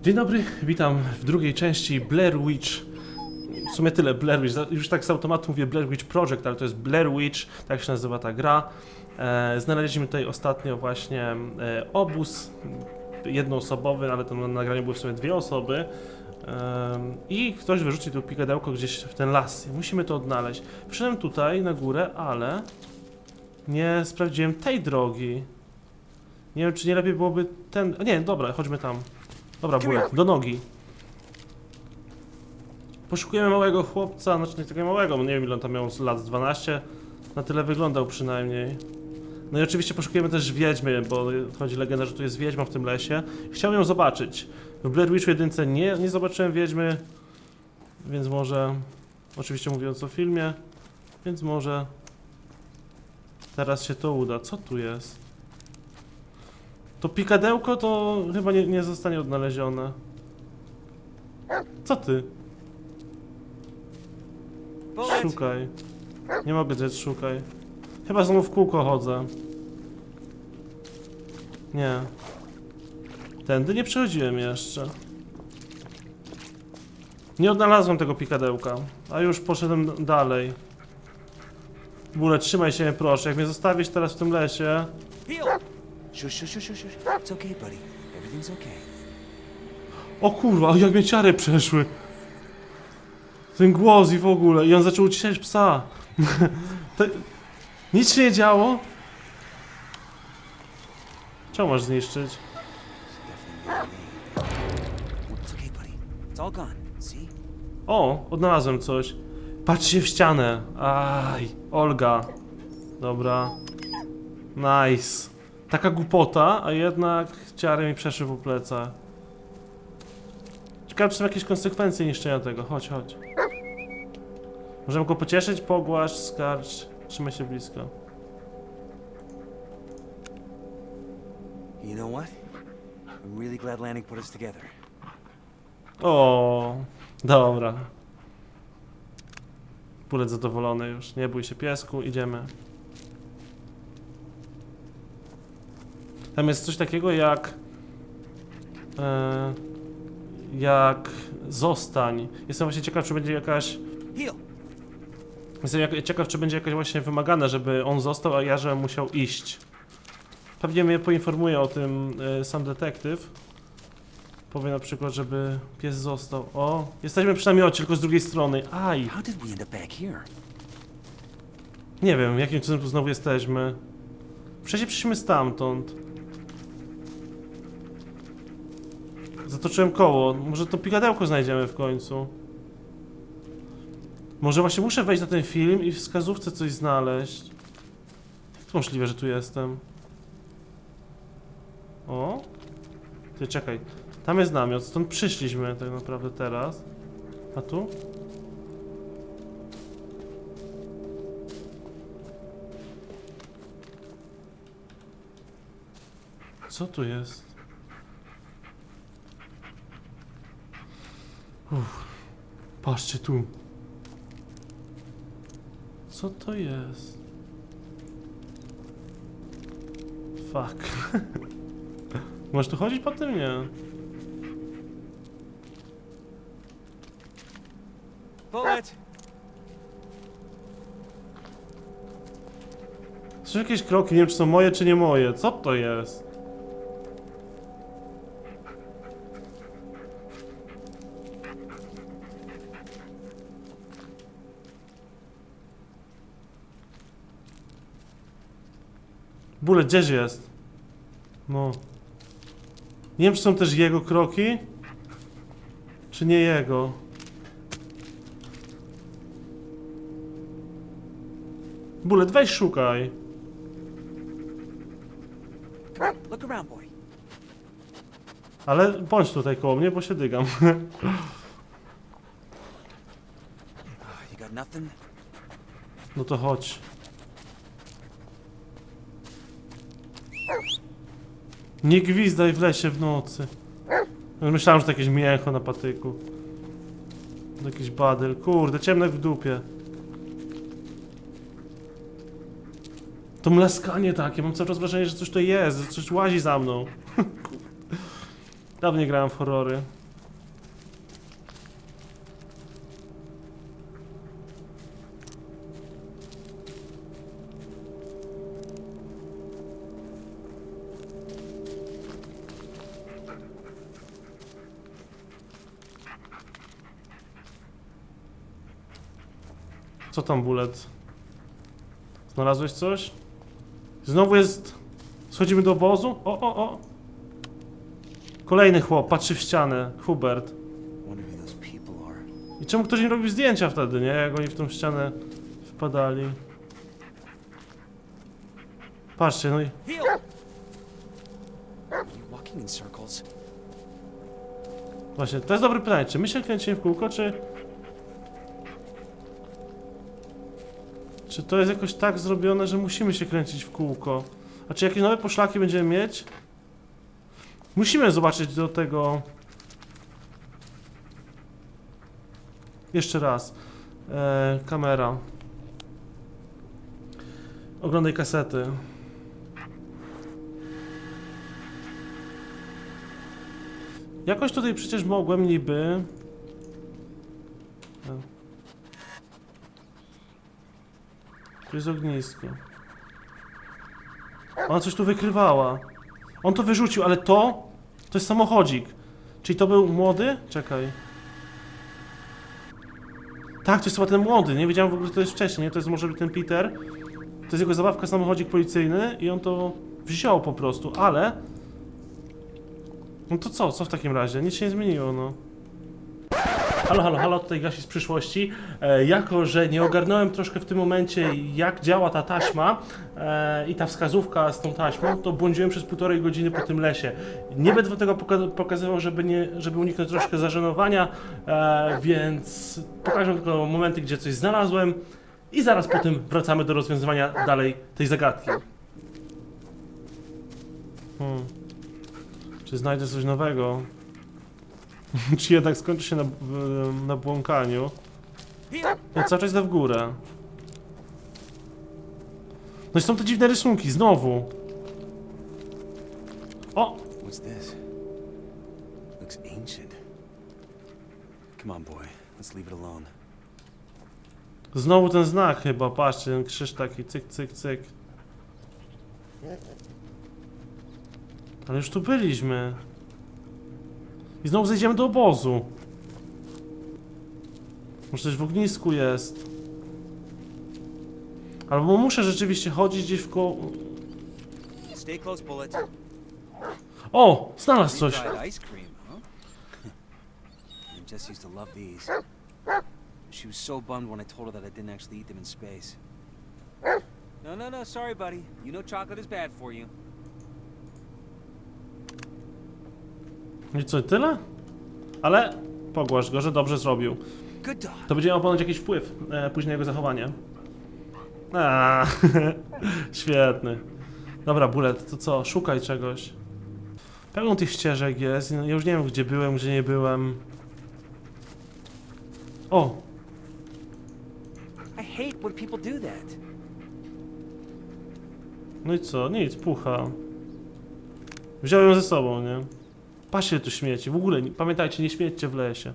Dzień dobry, witam w drugiej części Blair Witch. W sumie tyle Blair Witch. Już tak z automatu mówię Blair Witch Project, ale to jest Blair Witch, tak się nazywa ta gra. E, znaleźliśmy tutaj ostatnio właśnie e, obóz jednoosobowy, ale to na nagraniu były w sumie dwie osoby. Em, I ktoś wyrzucił tu pikadełko gdzieś w ten las. Musimy to odnaleźć. Przyszedłem tutaj na górę, ale nie sprawdziłem tej drogi. Nie wiem, czy nie lepiej byłoby ten. Nie, dobra, chodźmy tam. Dobra, bóle, do nogi. Poszukujemy małego chłopca, znaczy nie takiego małego, nie wiem ile on tam miał lat, z 12. Na tyle wyglądał przynajmniej. No i oczywiście poszukujemy też wiedźmy, bo chodzi legenda, że tu jest wiedźma w tym lesie. Chciałem ją zobaczyć. W Blair Witch 1 nie, nie zobaczyłem wiedźmy, więc może, oczywiście mówiąc o filmie, więc może teraz się to uda. Co tu jest? To pikadełko to chyba nie, nie zostanie odnalezione. Co ty? Szukaj. Nie mogę rzec, szukaj. Chyba znowu w kółko chodzę. Nie. Tędy nie przechodziłem jeszcze. Nie odnalazłem tego pikadełka, a już poszedłem dalej. Bóle, trzymaj się, proszę. Jak mnie zostawisz teraz w tym lesie... Heal! Shush, shush, shush, shush. It's okay, buddy. Everything's okay. O kurwa, jak mnie ciary przeszły. Ten głos i w ogóle. I on zaczął uciszać psa. to... Nic się nie działo? Czemu masz zniszczyć? Definitely me. It's okay, buddy. It's all gone. See? O, odnalazłem coś. Patrzcie w ścianę. Aj, Olga. Dobra. Nice. Taka głupota, a jednak ciary mi przeszły po plecach. Ciekawe, czy są jakieś konsekwencje niszczenia tego. Chodź, chodź. Możemy go pocieszyć, pogłasz, skarć. Trzymaj się blisko. You know what? I'm really glad Lanning put us together. O, dobra. Pulet zadowolony już. Nie bój się piesku, idziemy. Tam jest coś takiego jak. E, jak zostań. Jestem właśnie ciekaw, czy będzie jakaś. Jestem jak, ciekaw, czy będzie jakaś właśnie wymagane, żeby on został, a ja, żebym musiał iść. Pewnie mnie poinformuje o tym e, sam detektyw. Powie na przykład, żeby pies został. O, jesteśmy przy namiocie, tylko z drugiej strony. Aj, nie wiem, jakim cudem tu znowu jesteśmy. Przecież przyszliśmy stamtąd. Zatoczyłem koło. Może to pigadełko znajdziemy w końcu. Może właśnie muszę wejść na ten film i w wskazówce coś znaleźć. Jak to możliwe, że tu jestem? O? Ty czekaj. Tam jest namiot, stąd przyszliśmy tak naprawdę teraz. A tu? Co tu jest? Uff. Patrzcie tu. Co to jest? Fuck. Możesz tu chodzić po tym? Nie. Bullet! Są jakieś kroki, nie wiem czy są moje czy nie moje. Co to jest? Bule, gdzieś jest? No. Nie wiem, czy są też jego kroki, czy nie jego. Bullet, weź szukaj. Come on, look around, boy. Ale bądź tutaj koło mnie, bo się dygam. Ah, You got nothing? No to chodź. Nie gwizdaj w lesie w nocy. Myślałem, że to jakieś mięcho na patyku. Jakiś badyl. Kurde, ciemnek w dupie. To mlaskanie takie, mam cały czas wrażenie, że coś to jest, że coś łazi za mną. Dawno nie grałem w horrory. Co tam, Bullet? Znalazłeś coś? Znowu jest... Schodzimy do obozu? O, o, o! Kolejny chłop, patrzy w ścianę. Hubert. I czemu ktoś nie robił zdjęcia wtedy, nie? Jak oni w tą ścianę wpadali. Patrzcie, no i... Właśnie, to jest dobre pytanie. Czy my się kręcimy w kółko, czy... Czy to jest jakoś tak zrobione, że musimy się kręcić w kółko? A czy jakieś nowe poszlaki będziemy mieć? Musimy zobaczyć do tego... Jeszcze raz. E, kamera. Oglądaj kasety. Jakoś tutaj przecież mogłem niby... Tu jest ognisko. Ona coś tu wykrywała. On to wyrzucił, ale to... To jest samochodzik. Czyli to był młody? Czekaj. Tak, to jest chyba ten młody. Nie wiedziałem w ogóle, to jest wcześniej. Nie? To jest może ten Peter. To jest jego zabawka, samochodzik policyjny i on to wziął po prostu, ale... No to co? Co w takim razie? Nic się nie zmieniło, no. Halo, halo, halo, tutaj Gasi z przyszłości. E, jako, że nie ogarnąłem troszkę w tym momencie, jak działa ta taśma e, i ta wskazówka z tą taśmą, to błądziłem przez półtorej godziny po tym lesie. Nie będę tego poka- pokazywał, żeby, nie, żeby uniknąć troszkę zażenowania, e, więc pokażę tylko momenty, gdzie coś znalazłem i zaraz potem wracamy do rozwiązywania dalej tej zagadki. Hmm. Czy znajdę coś nowego? Czy jednak skończy się na, na błąkaniu? Ja cały czas idę w górę. No i są te dziwne rysunki, znowu. O! What's this? Looks ancient. Come on, boy. Let's leave it alone. Znowu ten znak chyba, patrzcie, ten krzyż taki, cyk, cyk, cyk. Ale już tu byliśmy. I znowu zejdziemy do obozu. Może coś w ognisku jest. Albo muszę rzeczywiście chodzić gdzieś w koło... O! Znalazł coś. Jess used to love these. She was so bummed when I told her that I didn't actually eat them in space. No, no, no, sorry, buddy. You know chocolate is bad for you. I co, tyle? Ale pogłasz go, że dobrze zrobił. To będzie miało ponoć jakiś wpływ e, później na jego zachowanie. A, świetny. Dobra, Bullet, to co? Szukaj czegoś. Pełno tych ścieżek jest. Ja już nie wiem, gdzie byłem, gdzie nie byłem. O! I hate when people do that. No i co? Nic, pucha. Wziąłem ze sobą, nie? Patrzcie tu śmieci. W ogóle, nie, pamiętajcie, nie śmiećcie w lesie.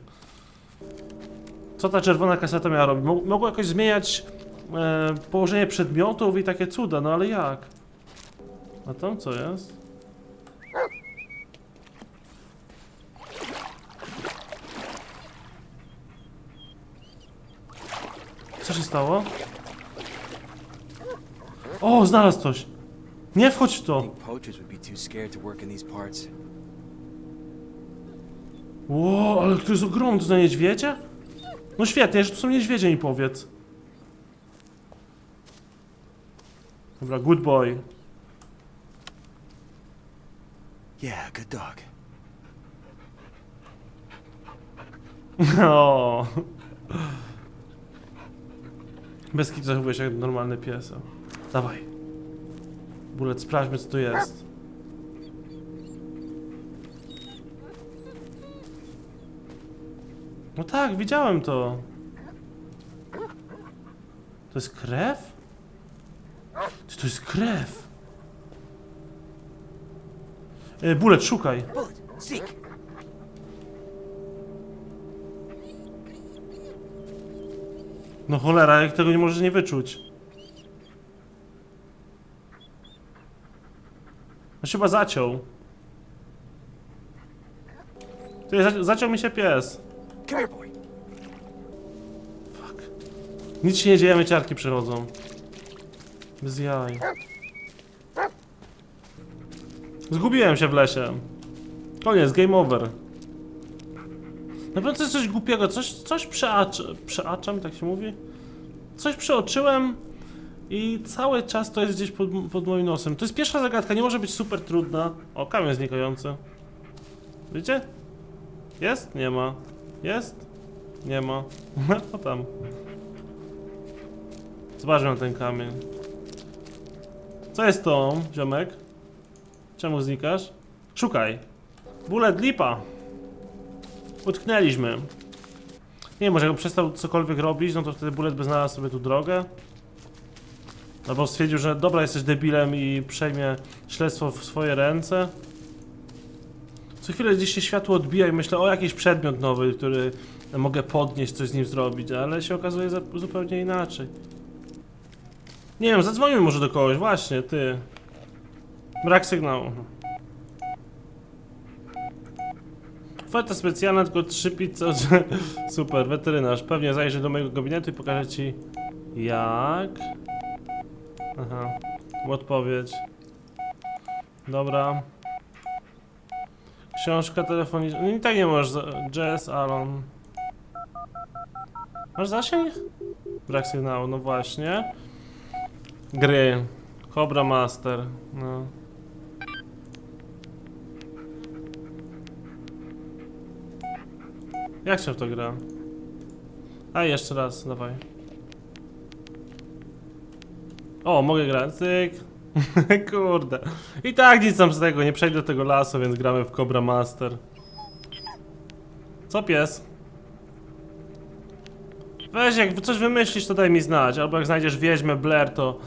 Co ta czerwona kaseta miała robić? Mo- Mogło jakoś zmieniać e, położenie przedmiotów i takie cuda, no ale jak? A tam co jest? Co się stało? O, znalazł coś! Nie wchodź w to! Ło, ale to jest ogromny, to za niedźwiedzie? No świetnie, że tu są niedźwiedzie, mi powiedz. Dobra, good boy. Yeah, good dog. O. Bez kitu zachowujesz jak normalny pies. Dawaj. Bullet, sprawdźmy co tu jest. No tak, widziałem to. To jest krew? Czy to jest krew? E, szukaj. No cholera, jak tego nie możesz nie wyczuć. No chyba zaciął. Ty, zaciął mi się pies. Come here, boy. Nic się nie dzieje, ciarki przychodzą. Bez jaj. Zgubiłem się w lesie. Koniec, game over. Na pewno jest coś głupiego, coś, coś przeacz, przeaczam, tak się mówi? Coś przeoczyłem i cały czas to jest gdzieś pod, pod moim nosem. To jest pierwsza zagadka, nie może być super trudna. O, kamień znikający. Widzicie? Jest? Nie ma. Jest? Nie ma. O tam. Zobaczmy ten kamień. Co jest to, ziomek? Czemu znikasz? Szukaj. Bullet lipa. Utknęliśmy. Nie może jakby przestał cokolwiek robić, no to wtedy Bullet by znalazł sobie tu drogę. Albo stwierdził, że dobra, jesteś debilem i przejmie śledztwo w swoje ręce. Co chwilę gdzieś się światło odbija i myślę, o jakiś przedmiot nowy, który mogę podnieść, coś z nim zrobić, ale się okazuje zupełnie inaczej. Nie wiem, zadzwonimy może do kogoś, właśnie, ty. Brak sygnału. Oferta specjalna, tylko trzy pizze. Super, weterynarz. Pewnie zajrzy do mojego gabinetu i pokaże ci jak. Aha, odpowiedź. Dobra. Książka telefoniczna. No i tak nie możesz. za- Jazz, Alon. Masz zasięg? Brak sygnału, no właśnie. Gry. Cobra Master. No. Jak się w to gra? A jeszcze raz, dawaj. O, mogę grać. Cyk. Kurde. I tak nic tam z tego, nie przejdę tego lasu, więc gramy w Cobra Master. Co pies? Weź, jak coś wymyślisz, to daj mi znać. Albo jak znajdziesz wieźmę Blair, to,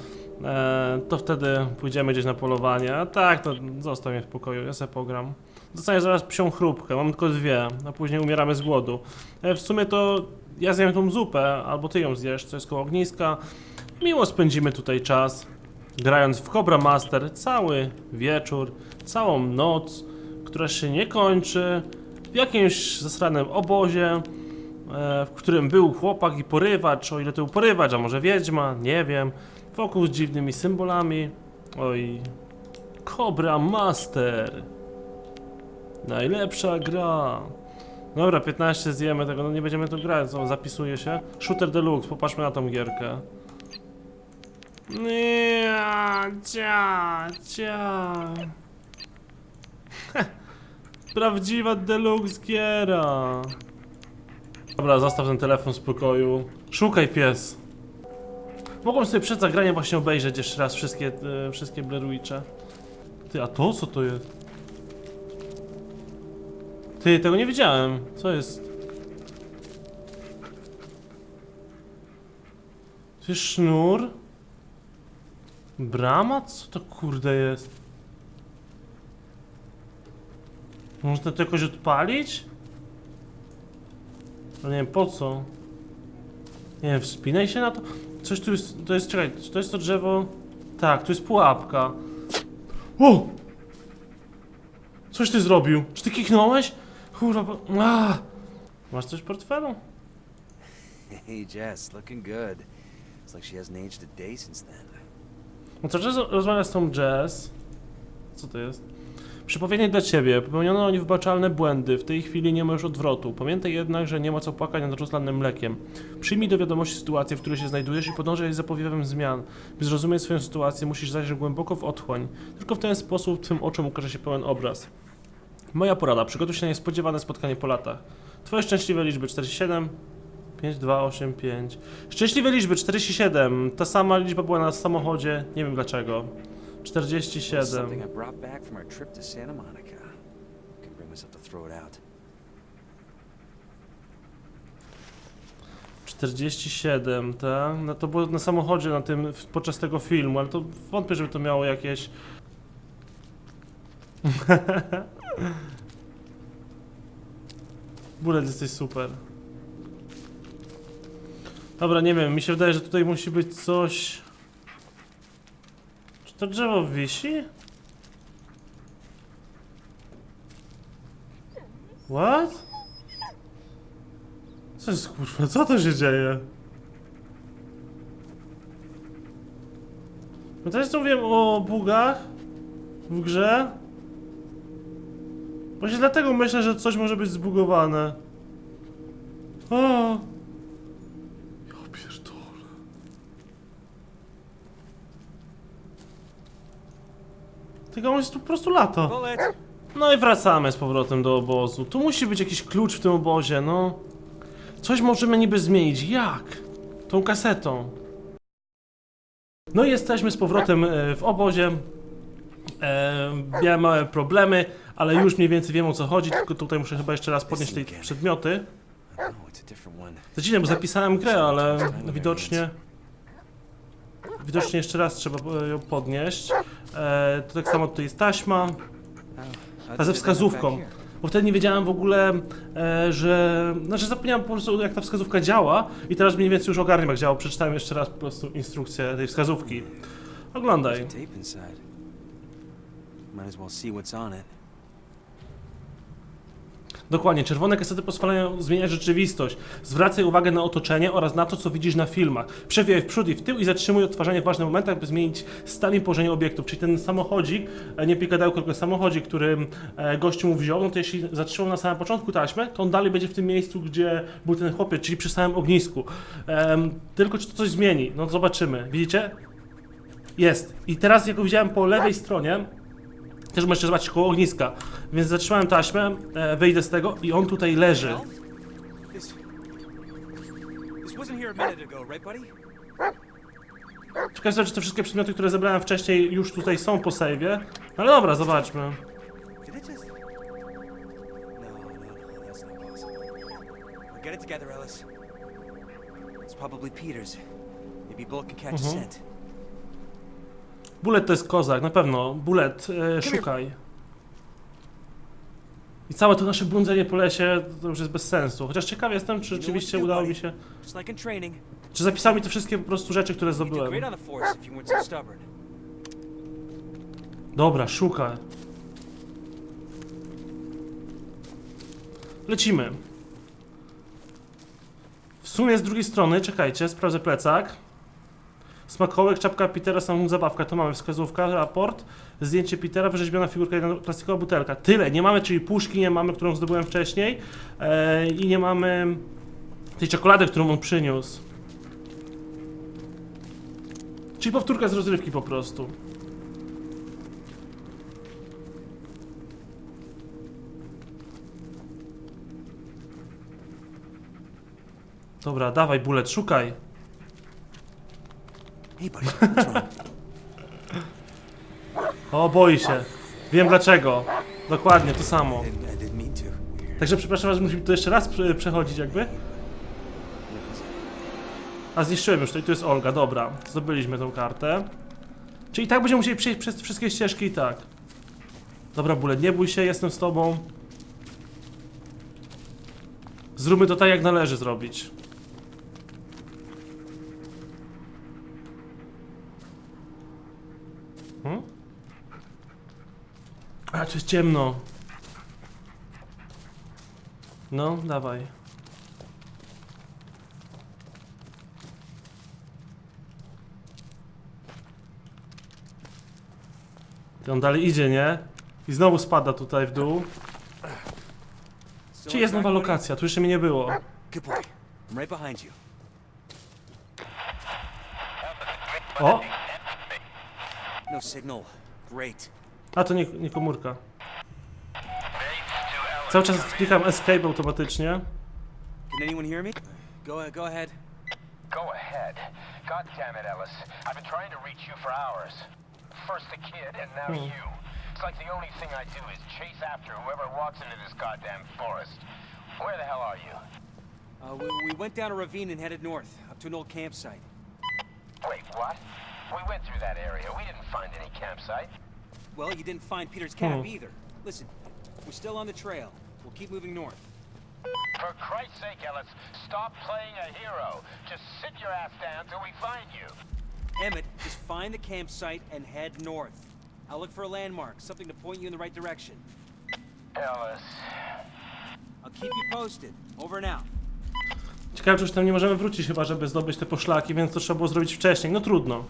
e, to wtedy pójdziemy gdzieś na polowanie. A tak, to zostaw mnie w pokoju, ja sobie pogram. Dostaniesz zaraz psią chrupkę, mam tylko dwie, a później umieramy z głodu. E, w sumie to ja zjem tą zupę, albo ty ją zjesz, co jest koło ogniska. Miło spędzimy tutaj czas, grając w Cobra Master cały wieczór, całą noc, która się nie kończy, w jakimś zasranym obozie, e, w którym był chłopak i porywacz, o ile to był porywacz, a może wiedźma, nie wiem, wokół z dziwnymi symbolami. Oj, Cobra Master. Najlepsza gra. Dobra, 15 zjemy tego, no nie będziemy tu grać, co, zapisuje się. Shooter Deluxe, popatrzmy na tą gierkę. Nie, cia, cia. Prawdziwa Deluxe giera. Dobra, zostaw ten telefon w spokoju. Szukaj pies. Mogłem sobie przed zagraniem właśnie obejrzeć jeszcze raz wszystkie, e, wszystkie Blair Witche. Ty, a to co to jest? Ty, tego nie widziałem. Co jest? Jest sznur? Brama? Co to kurde jest? Można to jakoś odpalić? No nie wiem po co. Nie wiem, wspinaj się na to. Coś tu jest, to jest, czekaj, czy to jest to drzewo? Tak, tu jest pułapka. O! Coś ty zrobił? Czy ty kichnąłeś? Kurwa, bo... A! Masz coś w portfelu? Hey, Jess, looking good. It's like she hasn't aged a day since then. No co czas rozmawia z tą Jazz. Co to jest? Przypowiednie dla ciebie. Popełniono niewybaczalne błędy. W tej chwili nie ma już odwrotu. Pamiętaj jednak, że nie ma co płakać nad rozlanym mlekiem. Przyjmij do wiadomości sytuację, w której się znajdujesz i podążaj za powiewem zmian. By zrozumieć swoją sytuację, musisz zajrzeć głęboko w otchłań. Tylko w ten sposób twym oczom ukaże się pełen obraz. Moja porada. Przygotuj się na niespodziewane spotkanie po latach. Twoje szczęśliwe liczby 47, 5, 2, 8, 5. Szczęśliwe liczby 47. Ta sama liczba była na samochodzie. Nie wiem dlaczego. It's 47. something I brought back from our trip to Santa Monica. Can bring myself to throw it out. 47, tak? No to było na samochodzie na tym w- podczas tego filmu, ale to wątpię, żeby to miało jakieś. Bullet, jesteś super. Dobra, nie wiem, mi się wydaje, że tutaj musi być coś... Czy to drzewo wisi? What? Co jest kurwa, co to się dzieje? No też tu wiem o bugach w grze. Właśnie dlatego myślę, że coś może być zbugowane. O! Ja pierdolę. Tylko on jest tu po prostu lata. Bullet! No i wracamy z powrotem do obozu. Tu musi być jakiś klucz w tym obozie, no. Coś możemy niby zmienić. Jak? Tą kasetą. No i jesteśmy z powrotem e, w obozie. E, miałem małe problemy, ale już mniej więcej wiem o co chodzi, tylko tutaj muszę chyba jeszcze raz podnieść te przedmioty. It's a different one. To dziwne, bo zapisałem grę, ale widocznie... Widocznie jeszcze raz trzeba e, ją podnieść. E, to tak samo tutaj jest taśma. Oh, A ze wskazówką. Bo wtedy nie wiedziałem w ogóle, e, że. Znaczy zapomniałem po prostu jak ta wskazówka działa i teraz mniej więcej już ogarniam jak działa. Przeczytałem jeszcze raz po prostu instrukcję tej wskazówki. Oglądaj. Might as well see what's on it. Dokładnie, czerwone kasety pozwalają zmieniać rzeczywistość. Zwracaj uwagę na otoczenie oraz na to, co widzisz na filmach. Przewijaj w przód i w tył i zatrzymuj odtwarzanie w ważnych momentach, by zmienić stan i położenie obiektów. Czyli ten samochodzik, e, nie pikadełko, tylko samochodzik, który e, gościu mu wziął, no to jeśli zatrzymał na samym początku taśmę, to on dalej będzie w tym miejscu, gdzie był ten chłopiec, czyli przy samym ognisku. Em, tylko czy to coś zmieni? No zobaczymy. Widzicie? Jest. I teraz, jak go widziałem po lewej stronie, też możecie zobaczyć koło ogniska. Więc zatrzymałem taśmę, e, wyjdę z tego i on tutaj leży. Well, this. This wasn't here a minute ago, right, buddy? Ciekaw jestem, czy te wszystkie przedmioty, które zebrałem wcześniej już tutaj są po save'ie. Ale dobra, zobaczmy. No, no, no, get it together, Ellis. It's probably Peter's. Maybe Bullet can catch a Mhm. scent. Bullet to jest kozak, na pewno. Bullet, e, szukaj. I całe to nasze błądzenie po lesie to już jest bez sensu. Chociaż ciekaw jestem, czy rzeczywiście udało mi się... Czy zapisał mi te wszystkie po prostu rzeczy, które zdobyłem. Dobra, szukaj. Lecimy. W sumie z drugiej strony, czekajcie, sprawdzę plecak. Smakołek, czapka Petera, samą zabawka, to mamy wskazówka, raport, zdjęcie Petera, wyrzeźbiona figurka, jedna plastikowa butelka. Tyle, nie mamy, czyli puszki nie mamy, którą zdobyłem wcześniej e, i nie mamy tej czekolady, którą on przyniósł. Czyli powtórka z rozrywki po prostu. Dobra, dawaj, bullet, szukaj. Hey, buddy? O, boi się. Wiem dlaczego. Dokładnie, to samo. Także przepraszam, że musimy to jeszcze raz prze- przechodzić jakby. A zniszczyłem już to tu jest Olga, dobra. Zdobyliśmy tą kartę. Czyli tak będziemy musieli przejść przez wszystkie ścieżki i tak. Dobra, bullet, nie bój się, jestem z tobą. Zróbmy to tak, jak należy zrobić. A, tu jest ciemno. No, dawaj. I on dalej idzie, nie? I znowu spada tutaj w dół. Czy on jest nowa lokacja? Tu jeszcze mnie nie było. Good boy. I'm right behind you. O! No signal. Great. A to nie, nie komórka. Cały czas klikam escape automatycznie. Can anyone hear me? Go, go ahead. Go ahead. God damn it, Ellis. I've been trying to reach you for hours. First the kid, and now Hmm. you. It's like the only thing I do is chase after whoever walks into this goddamn forest. Where the hell are you? Uh, we, we went down a ravine and headed north, up to an old campsite. Wait, what? We went through that area. We didn't find any campsite. Well, you didn't find Peter's camp Hmm. either. Listen, we're still on the trail. We'll keep moving north. For Christ's Christ's sake, Ellis, stop playing a hero. Just sit your ass down till we find you. Emmett, just find the campsite and head north. I'll look for a landmark, something to point you in the right direction. Ellis. I'll keep you posted. Over and out. Ciekawe, czy już tam nie możemy wrócić chyba, żeby zdobyć te poszlaki, więc to trzeba było zrobić wcześniej. No trudno.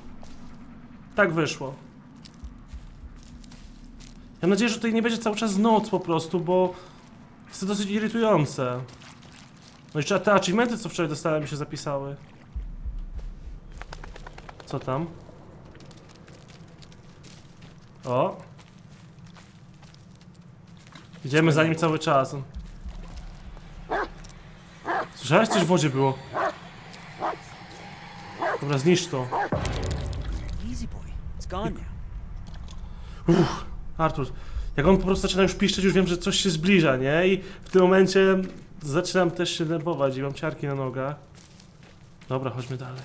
Tak wyszło. Mam nadzieję, że tutaj nie będzie cały czas noc po prostu, bo jest to dosyć irytujące. No i jeszcze te achievementy, co wczoraj dostałem, mi się zapisały. Co tam? O! Idziemy za nim cały czas. Słyszałeś? Coś w wodzie było. Dobra, zniszcz to. Easy Artur, jak on po prostu zaczyna już piszczeć, już wiem, że coś się zbliża, nie? I w tym momencie zaczynam też się nerwować i mam ciarki na nogach. Dobra, chodźmy dalej.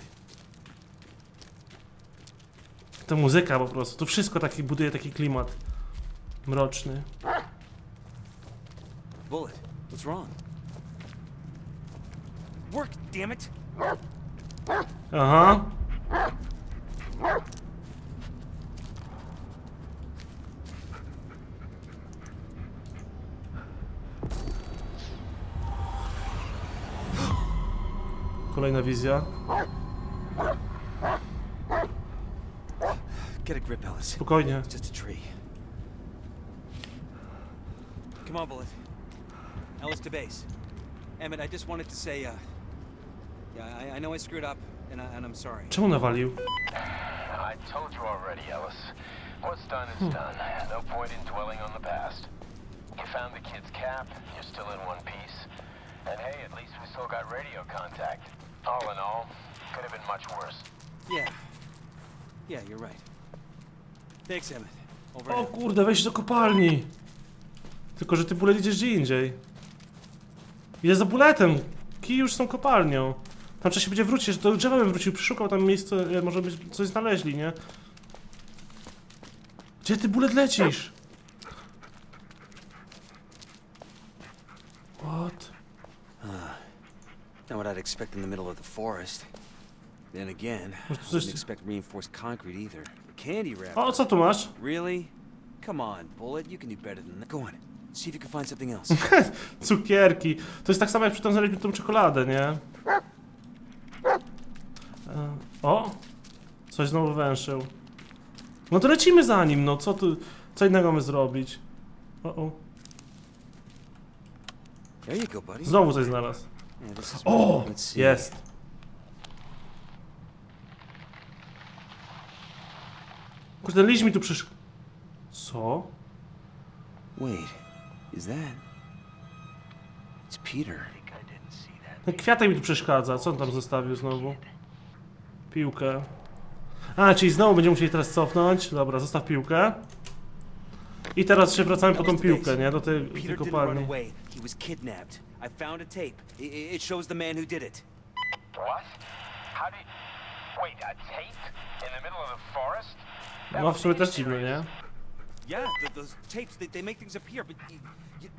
Ta muzyka po prostu, to wszystko taki buduje taki klimat mroczny. Bullet, what's wrong? Work, damn it! Aha. Kolejna wizja. Get a grip, Ellis. Spokojnie. It's just a tree. Come on, Bullet. Ellis to base. Emmett, I just wanted to say, uh, yeah, I, I know I screwed up, and, I, and I'm sorry. Czemu nawalił? I told you already, Ellis. What's done is done. No point in dwelling on the past. You found the kid's cap. You're still in one piece. And hey, at least we still got radio contact. All in all, could have been much worse. Yeah. Yeah, you're right. Thanks, Emmett. Over O kurde, weź do kopalni. Tylko, że ty bulet idziesz gdzie indziej. Idę za buletem. Kij już są kopalnią. Tam trzeba się będzie wrócić, do drzewa bym wrócił, przeszukał tam miejsce, e, może by coś znaleźli, nie? Gdzie ty bulet lecisz? What? Not what I'd expect in the middle of the forest. Then again, I Może tu coś... wouldn't expect reinforced concrete either. Candy wrap. O, co tu masz? Really? Come on, Bullet. You can do better than that. Go on. See if you can find something else. Cukierki. To jest tak samo jak przy tam znaleźliśmy tą czekoladę, nie? E, O! Coś znowu węszył. No to lecimy za nim, no co tu... Co innego mamy zrobić? O, o. there you go, buddy. Znowu coś znalazł. Yeah, this is O! Let's see. Jest. Kurde, liść mi tu przysz... Co? Wait, is that? It's Peter. Ten kwiatek mi tu przeszkadza. Co on tam zostawił znowu? Piłkę. A, czyli znowu będziemy musieli teraz cofnąć. Dobra, zostaw piłkę. I teraz się wracamy po tą piłkę, nie? Do tej, tej Peter didn't run kopalni. away. He was kidnapped. I found a tape. I- I- it shows the man who did it. What? How did... Wait, a tape? In the middle of the forest? That No w would sumie be też dziwne, nie? Yeah, th- those tapes, they, they make things appear, but you, you,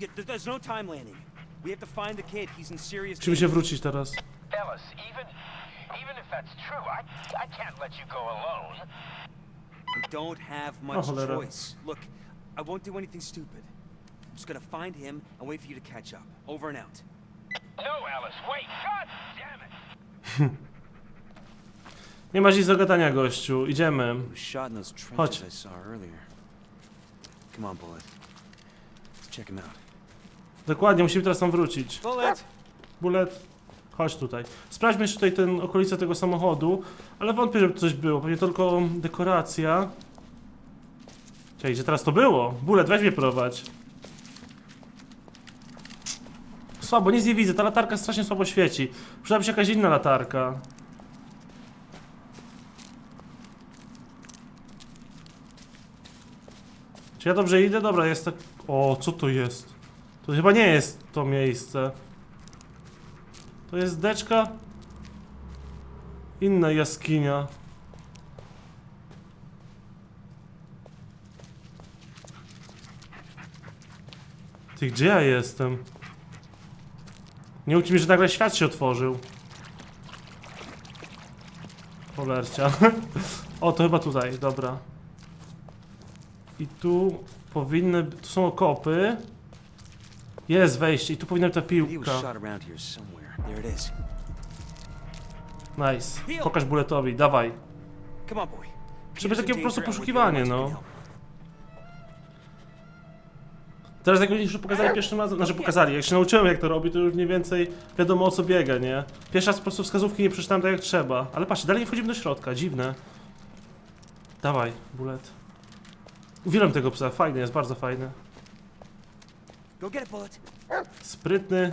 you, there's no time landing. We have to find the kid. He's in serious Musimy się wrócić teraz. Ellis, even... Even if that's true, I, I can't let you go alone. We don't have much cholera. choice. Look, I won't do anything stupid. Just gonna find him and wait for you to catch up. Over and out. No, Ellis, wait! God damn it! Nie ma nic do gadania, gościu. Idziemy. He was shot in those Chodź. trenches I saw earlier. Come on, Bullet. Let's check him out. Dokładnie, musimy teraz tam wrócić. Bullet! Bullet, chodź tutaj. Sprawdźmy jeszcze tutaj ten okolice tego samochodu, ale wątpię, żeby tu coś było. Pewnie tylko dekoracja. Czekaj, gdzie teraz to było? Bullet, weź mnie prowadź. Słabo, nic nie widzę, ta latarka strasznie słabo świeci. Przydałaby się jakaś inna latarka. Czy ja dobrze idę? Dobra, jest tak... O, co to jest? To chyba nie jest to miejsce. To jest deczka. Inna jaskinia. Ty, gdzie ja jestem? Nie mówcie mi, że nagle świat się otworzył. Cholercia. O, to chyba tutaj, dobra. I tu powinny... Tu są okopy. Jest wejście i tu powinna być ta piłka. Nice. Pokaż buletowi, dawaj. Żeby takie po prostu poszukiwanie, no. Teraz jak już pokazali pierwszym razem, znaczy pokazali, jak się nauczyłem jak to robi, to już mniej więcej wiadomo o co biega, nie? Pierwszy raz po prostu wskazówki nie przeczytałem tak jak trzeba. Ale patrzcie, dalej nie wchodzimy do środka, dziwne. Dawaj, bulet. Uwielbiam tego psa, fajny jest, bardzo fajny. Bullet. Sprytny,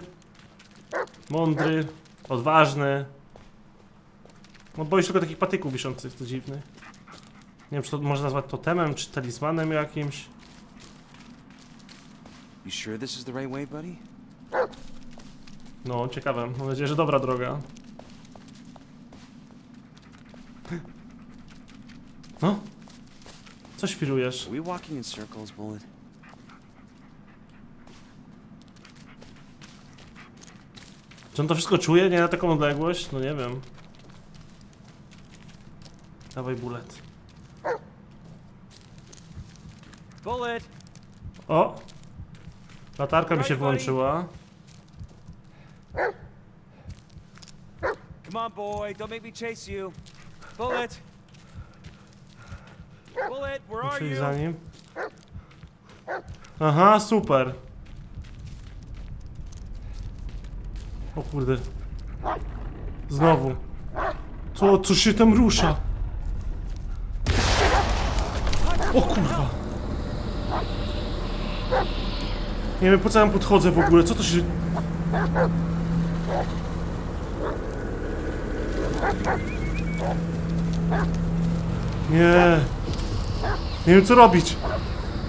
mądry, odważny. No się tylko takich patyków wiszących, to dziwny. Nie wiem, czy to można nazwać totemem, czy talizmanem jakimś. You sure this is the right way, buddy? No, ciekawe. Mam nadzieję, że dobra droga. No? Co świrujesz? Are we walking in circles, Bullet? Czy on to wszystko czuje? Nie na taką odległość? No nie wiem. Dawaj bullet. Bullet! O! Latarka mi się włączyła. Come on, boy. Don't make me chase you. Bullet! Bullet, where are Czyli you? za nim. Aha, super. O kurde. Znowu. Co, co się tam rusza? O kurwa. Nie wiem po co tam podchodzę w ogóle, co to się... Nie. Nie wiem co robić.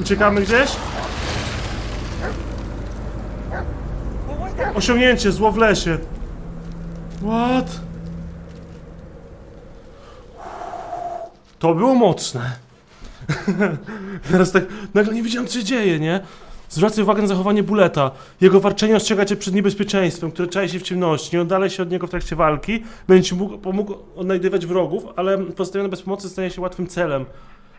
Uciekamy gdzieś? Osiągnięcie, zło w lesie. What? To było mocne. Teraz tak, nagle nie wiedziałem co się dzieje, nie? Zwracaj uwagę na zachowanie buleta. Jego warczenie ostrzega cię przed niebezpieczeństwem, które czai się w ciemności. Nie oddalaj się od niego w trakcie walki. Będzie ci mógł, pomógł odnajdywać wrogów, ale pozostawiony bez pomocy stanie się łatwym celem.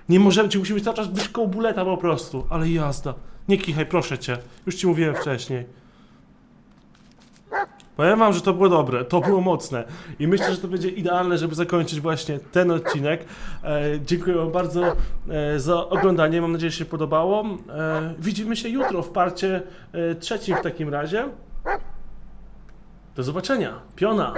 Nie możemy, ci musimy cały czas być koło buleta po prostu. Ale jazda. Nie kichaj, proszę cię. Już ci mówiłem wcześniej. Powiem wam, że to było dobre, to było mocne i myślę, że to będzie idealne, żeby zakończyć właśnie ten odcinek. E, dziękuję wam bardzo e, za oglądanie, mam nadzieję, że się podobało. E, widzimy się jutro w parcie e, trzecim w takim razie. Do zobaczenia. Piona.